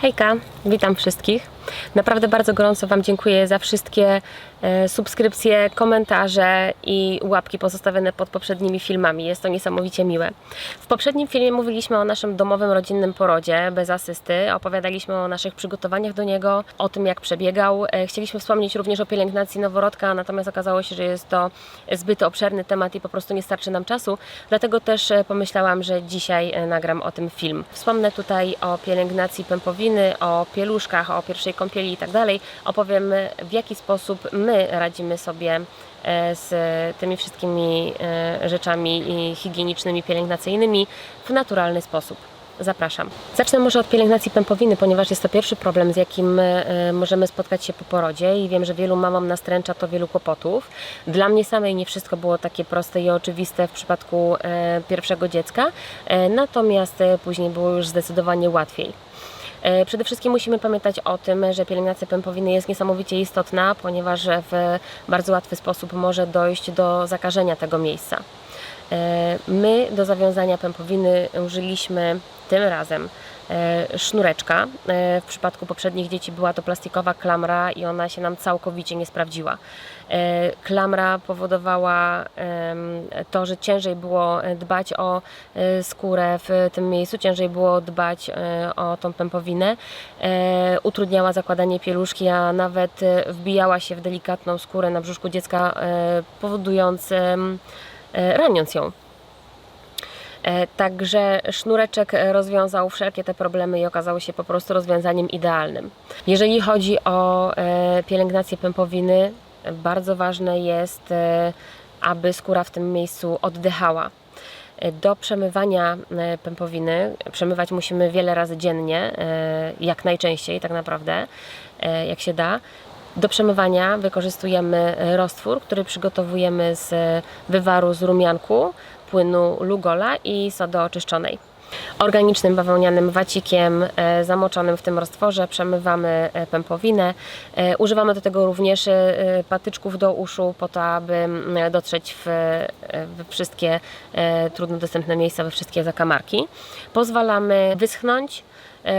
Hejka, witam wszystkich. Naprawdę bardzo gorąco Wam dziękuję za wszystkie e, subskrypcje, komentarze i łapki pozostawione pod poprzednimi filmami. Jest to niesamowicie miłe. W poprzednim filmie mówiliśmy o naszym domowym, rodzinnym porodzie bez asysty. Opowiadaliśmy o naszych przygotowaniach do niego, o tym jak przebiegał. E, Chcieliśmy wspomnieć również o pielęgnacji noworodka, natomiast okazało się, że jest to zbyt obszerny temat i po prostu nie starczy nam czasu. Dlatego też e, pomyślałam, że dzisiaj nagram o tym film. Wspomnę tutaj o pielęgnacji pępowiny, o pieluszkach, o pierwszej kąpieli i tak dalej. Opowiem w jaki sposób my radzimy sobie e, z tymi wszystkimi e, rzeczami higienicznymi, pielęgnacyjnymi w naturalny sposób. Zapraszam. Zacznę może od pielęgnacji pępowiny, ponieważ jest to pierwszy problem, z jakim e, możemy spotkać się po porodzie i wiem, że wielu mamom nastręcza to wielu kłopotów. Dla mnie samej nie wszystko było takie proste i oczywiste w przypadku pierwszego dziecka, natomiast później było już zdecydowanie łatwiej. E, Przede wszystkim musimy pamiętać o tym, że pielęgnacja pępowiny jest niesamowicie istotna, ponieważ w bardzo łatwy sposób może dojść do zakażenia tego miejsca. E, My do zawiązania pępowiny użyliśmy tym razem sznureczka. E, W przypadku poprzednich dzieci była to plastikowa klamra i ona się nam całkowicie nie sprawdziła. E, Klamra powodowała to, że ciężej było dbać o e, skórę w tym miejscu, ciężej było dbać e, o tą pępowinę. E, Utrudniała zakładanie pieluszki, a nawet e, wbijała się w delikatną skórę na brzuszku dziecka, e, powodując e, raniąc ją. E, Także sznureczek e, rozwiązał wszelkie te problemy i okazał się po prostu rozwiązaniem idealnym. Jeżeli chodzi o e, pielęgnację pępowiny, bardzo ważne jest, aby skóra w tym miejscu oddychała. Do przemywania pępowiny przemywać musimy wiele razy dziennie, jak najczęściej tak naprawdę, jak się da. Do przemywania wykorzystujemy roztwór, który przygotowujemy z wywaru z rumianku, płynu Lugola i sody oczyszczonej. Organicznym bawełnianym wacikiem e, zamoczonym w tym roztworze przemywamy e, pępowinę. E, Używamy do tego również patyczków do uszu po to, aby dotrzeć w, wszystkie trudno dostępne miejsca, we wszystkie zakamarki. Pozwalamy wyschnąć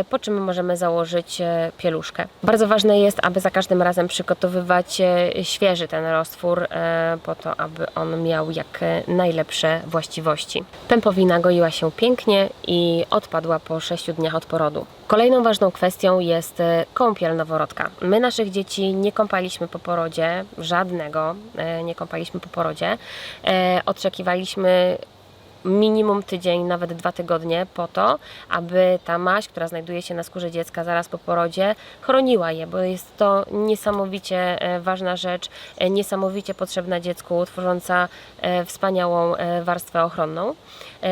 po czym możemy założyć e, pieluszkę. Bardzo ważne jest, aby za każdym razem przygotowywać e, świeży ten roztwór, e, po to, aby on miał jak e, najlepsze właściwości. Pępowina goiła się pięknie i odpadła po 6 dniach od porodu. Kolejną ważną kwestią jest e, kąpiel noworodka. My naszych dzieci nie kąpaliśmy po porodzie, żadnego e, nie kąpaliśmy po porodzie. E, Oczekiwaliśmy minimum tydzień, nawet dwa tygodnie po to, aby ta maść, która znajduje się na skórze dziecka zaraz po porodzie, chroniła je, bo jest to niesamowicie e, ważna rzecz, e, niesamowicie potrzebna dziecku, tworząca e, wspaniałą warstwę ochronną.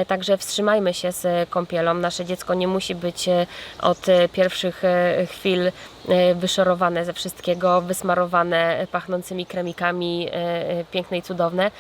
Także wstrzymajmy się z kąpielą. Nasze dziecko nie musi być od pierwszych chwil wyszorowane ze wszystkiego, wysmarowane pachnącymi kremikami, piękne i cudowne.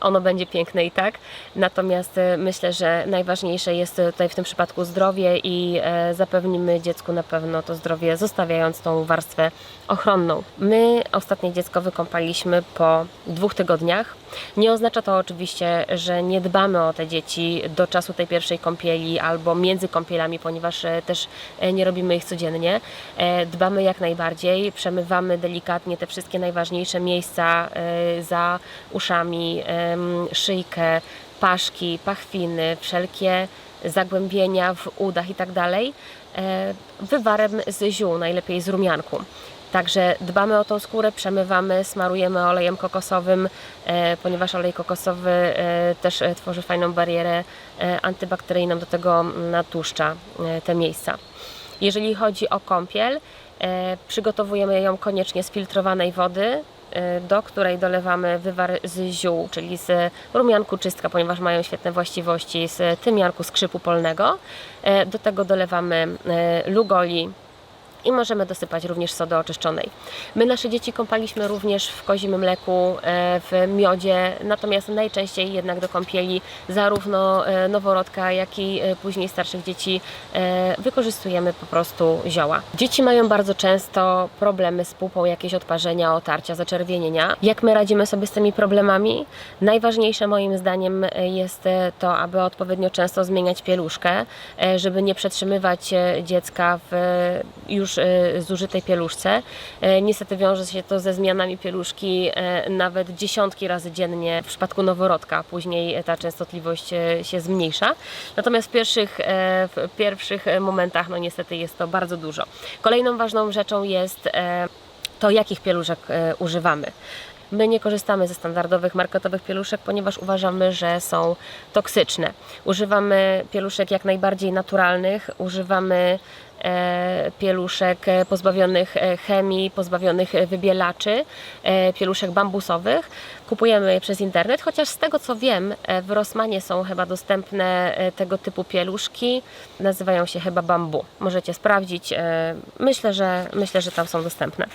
Ono będzie piękne i tak. Natomiast e, myślę, że najważniejsze jest tutaj w tym przypadku zdrowie i e, zapewnimy dziecku na pewno to zdrowie, zostawiając tą warstwę ochronną. My ostatnie dziecko wykąpaliśmy po dwóch tygodniach. Nie oznacza to oczywiście, że nie dbamy o te dzieci do czasu tej pierwszej kąpieli albo między kąpielami, ponieważ e, też e, nie robimy ich codziennie. E, Dbamy jak najbardziej, przemywamy delikatnie te wszystkie najważniejsze miejsca e, za uszami, szyjkę, paszki, pachwiny, wszelkie zagłębienia w udach i tak e, wywarem z ziół, najlepiej z rumianku. Także dbamy o tą skórę, przemywamy, smarujemy olejem kokosowym, e, ponieważ olej kokosowy e, też tworzy fajną barierę antybakteryjną, do tego natłuszcza te miejsca. Jeżeli chodzi o kąpiel, przygotowujemy ją koniecznie z filtrowanej wody, do której dolewamy wywar z ziół, czyli z rumianku czystka, ponieważ mają świetne właściwości, z tymiarku skrzypu polnego. E, Do tego dolewamy e, lugoli, i możemy dosypać również sody oczyszczonej. My nasze dzieci kąpaliśmy również w kozim mleku, e, w miodzie, natomiast najczęściej jednak do kąpieli zarówno e, noworodka, jak i e, później starszych dzieci wykorzystujemy po prostu zioła. Dzieci mają bardzo często problemy z pupą, jakieś odparzenia, otarcia, zaczerwienienia. Jak my radzimy sobie z tymi problemami? Najważniejsze moim zdaniem jest to, aby odpowiednio często zmieniać pieluszkę, żeby nie przetrzymywać dziecka w e, już e, zużytej pieluszce. E, Niestety wiąże się to ze zmianami pieluszki e, nawet dziesiątki razy dziennie w przypadku noworodka. Później ta częstotliwość się zmniejsza. Natomiast w pierwszych, w pierwszych momentach, no niestety jest to bardzo dużo. Kolejną ważną rzeczą jest to, jakich pieluszek używamy. My nie korzystamy ze standardowych marketowych pieluszek, ponieważ uważamy, że są toksyczne. Używamy pieluszek jak najbardziej naturalnych, używamy pieluszek e, pozbawionych e, chemii, pozbawionych e, wybielaczy, e, pieluszek bambusowych. Kupujemy je przez internet, chociaż z tego co wiem, e, w Rossmanie są chyba dostępne e, tego typu pieluszki. Nazywają się chyba bambu. Możecie sprawdzić. e, Myślę, że myślę, że tam są dostępne.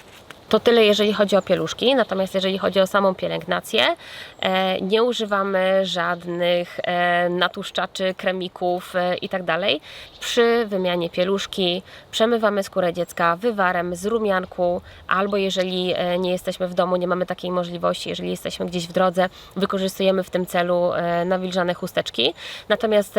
To tyle, jeżeli chodzi o pieluszki, natomiast jeżeli chodzi o samą pielęgnację, e, nie używamy żadnych e, natłuszczaczy, kremików e, itd. Przy wymianie pieluszki przemywamy skórę dziecka wywarem z rumianku, albo jeżeli nie jesteśmy w domu, nie mamy takiej możliwości, jeżeli jesteśmy gdzieś w drodze, wykorzystujemy w tym celu nawilżane chusteczki. Natomiast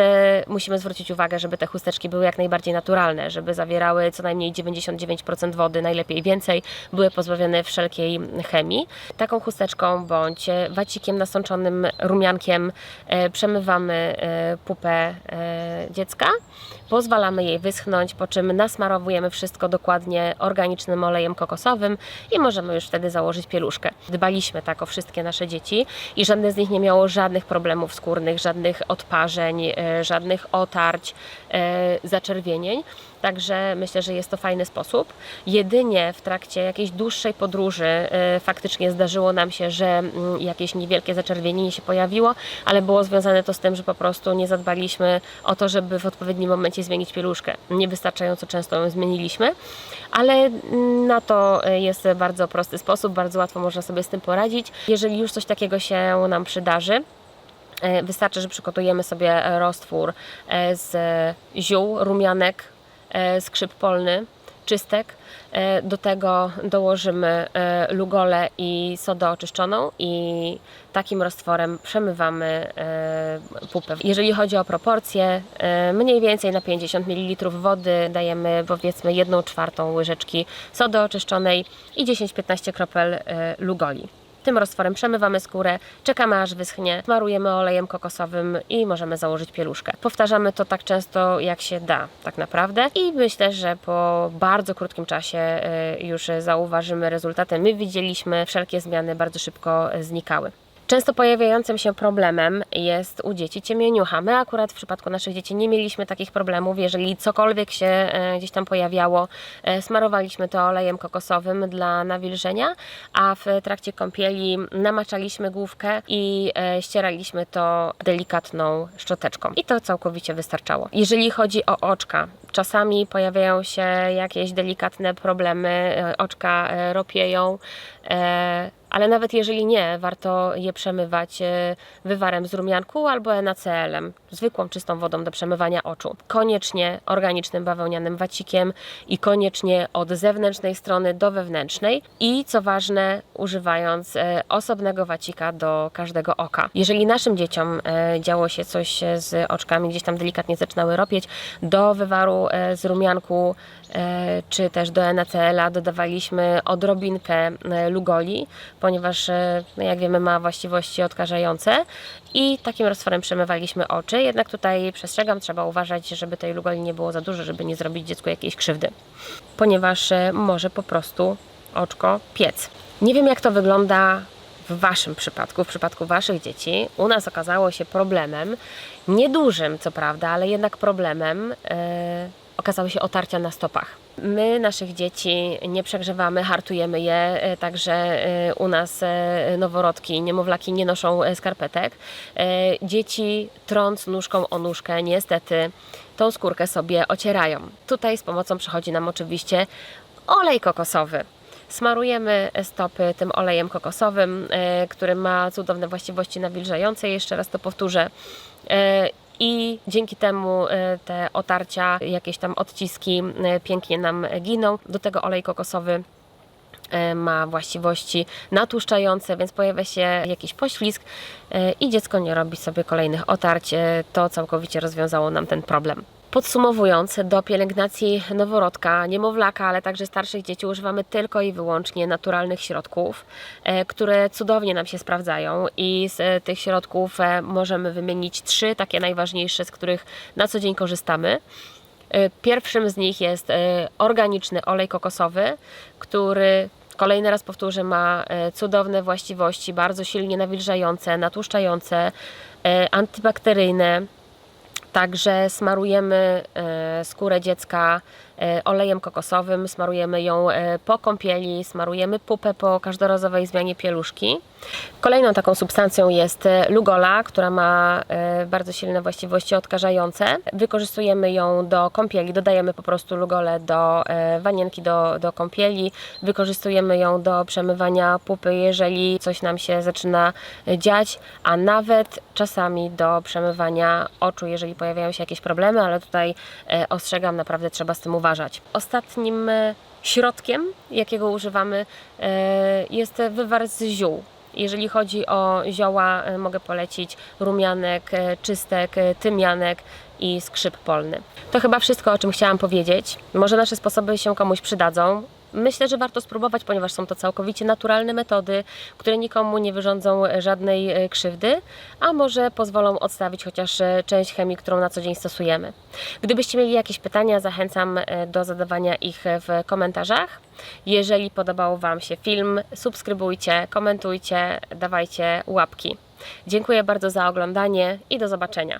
musimy zwrócić uwagę, żeby te chusteczki były jak najbardziej naturalne, żeby zawierały co najmniej 99% wody, najlepiej więcej, były pozbawione wszelkiej chemii. Taką chusteczką bądź e, wacikiem nasączonym rumiankiem e, przemywamy e, pupę dziecka, pozwalamy jej wyschnąć, po czym nasmarowujemy wszystko dokładnie organicznym olejem kokosowym i możemy już wtedy założyć pieluszkę. Dbaliśmy tak o wszystkie nasze dzieci i żadne z nich nie miało żadnych problemów skórnych, żadnych odparzeń, e, żadnych otarć, e, zaczerwienień. Także myślę, że jest to fajny sposób. Jedynie w trakcie jakiejś dłuższej podróży e, faktycznie zdarzyło nam się, że mm, jakieś niewielkie zaczerwienienie się pojawiło, ale było związane to z tym, że po prostu nie zadbaliśmy o to, żeby w odpowiednim momencie zmienić pieluszkę. Niewystarczająco często ją zmieniliśmy, ale na to jest bardzo prosty sposób, bardzo łatwo można sobie z tym poradzić. Jeżeli już coś takiego się nam przydarzy, E, Wystarczy, że przygotujemy sobie roztwór e, z ziół, rumianek, e, skrzyp polny, czystek. E, Do tego dołożymy e, lugolę i sodę oczyszczoną i takim roztworem przemywamy e, pupę. Jeżeli chodzi o proporcje, mniej więcej na 50 ml wody dajemy powiedzmy 1 czwartą łyżeczki sody oczyszczonej i 10-15 kropel lugoli. Tym roztworem przemywamy skórę, czekamy aż wyschnie, smarujemy olejem kokosowym i możemy założyć pieluszkę. Powtarzamy to tak często jak się da, tak naprawdę. I myślę, że po bardzo krótkim czasie y, już zauważymy rezultaty. My widzieliśmy, wszelkie zmiany bardzo szybko znikały. Często pojawiającym się problemem jest u dzieci ciemieniucha. My akurat w przypadku naszych dzieci nie mieliśmy takich problemów. Jeżeli cokolwiek się e, gdzieś tam pojawiało, e, smarowaliśmy to olejem kokosowym dla nawilżenia, a w trakcie kąpieli namaczaliśmy główkę i e, ścieraliśmy to delikatną szczoteczką. I to całkowicie wystarczało. Jeżeli chodzi o oczka, czasami pojawiają się jakieś delikatne problemy, oczka ropieją, ale nawet jeżeli nie, warto je przemywać e, wywarem z rumianku albo NaCl-em, zwykłą czystą wodą do przemywania oczu. Koniecznie organicznym bawełnianym wacikiem i koniecznie od zewnętrznej strony do wewnętrznej i co ważne, używając e, osobnego wacika do każdego oka. Jeżeli naszym dzieciom e, działo się coś z oczkami, gdzieś tam delikatnie zaczynały ropieć, do wywaru z rumianku czy też do NaCl-a dodawaliśmy odrobinkę lugoli, ponieważ e, jak wiemy ma właściwości odkażające i takim roztworem przemywaliśmy oczy, jednak tutaj przestrzegam, trzeba uważać, żeby tej lugoli nie było za dużo, żeby nie zrobić dziecku jakiejś krzywdy, ponieważ e, może po prostu oczko piec. Nie wiem jak to wygląda w Waszym przypadku, w przypadku Waszych dzieci. U nas okazało się problemem, niedużym co prawda, ale jednak problemem, e, okazały się otarcia na stopach. My naszych dzieci nie przegrzewamy, hartujemy je, e, także e, u nas e, noworodki, niemowlaki nie noszą skarpetek. Dzieci trąc nóżką o nóżkę niestety tą skórkę sobie ocierają. Tutaj z pomocą przychodzi nam oczywiście olej kokosowy. Smarujemy stopy tym olejem kokosowym, który ma cudowne właściwości nawilżające, jeszcze raz to powtórzę. I dzięki temu e, te otarcia, jakieś tam odciski e, pięknie nam giną. Do tego olej kokosowy e, ma właściwości natłuszczające, więc pojawia się jakiś poślizg i dziecko nie robi sobie kolejnych otarć. To całkowicie rozwiązało nam ten problem. Podsumowując, do pielęgnacji noworodka, niemowlaka, ale także starszych dzieci używamy tylko i wyłącznie naturalnych środków, e, które cudownie nam się sprawdzają i z e, tych środków e, możemy wymienić trzy takie najważniejsze, z których na co dzień korzystamy. Pierwszym z nich jest organiczny olej kokosowy, który kolejny raz powtórzę, ma cudowne właściwości, bardzo silnie nawilżające, natłuszczające, antybakteryjne. Także smarujemy e, skórę dziecka olejem kokosowym, smarujemy ją e, po kąpieli, smarujemy pupę po każdorazowej zmianie pieluszki. Kolejną taką substancją jest e, lugola, która ma e, bardzo silne właściwości odkażające. Wykorzystujemy ją do kąpieli, dodajemy po prostu lugolę do e, wanienki do, do kąpieli, wykorzystujemy ją do przemywania pupy, jeżeli coś nam się zaczyna e, dziać, a nawet czasami do przemywania oczu, jeżeli pojawiają się jakieś problemy, ale tutaj e, ostrzegam, naprawdę trzeba z tym uważać. Ostatnim e, środkiem, jakiego używamy, e, jest wywar z ziół. Jeżeli chodzi o zioła, e, mogę polecić rumianek, czystek, tymianek i skrzyp polny. To chyba wszystko, o czym chciałam powiedzieć. Może nasze sposoby się komuś przydadzą. Myślę, że warto spróbować, ponieważ są to całkowicie naturalne metody, które nikomu nie wyrządzą żadnej e, krzywdy, a może pozwolą odstawić chociaż e, część chemii, którą na co dzień stosujemy. Gdybyście mieli jakieś pytania, zachęcam e, do zadawania ich w komentarzach. Jeżeli podobał Wam się film, subskrybujcie, komentujcie, dawajcie łapki. Dziękuję bardzo za oglądanie i do zobaczenia.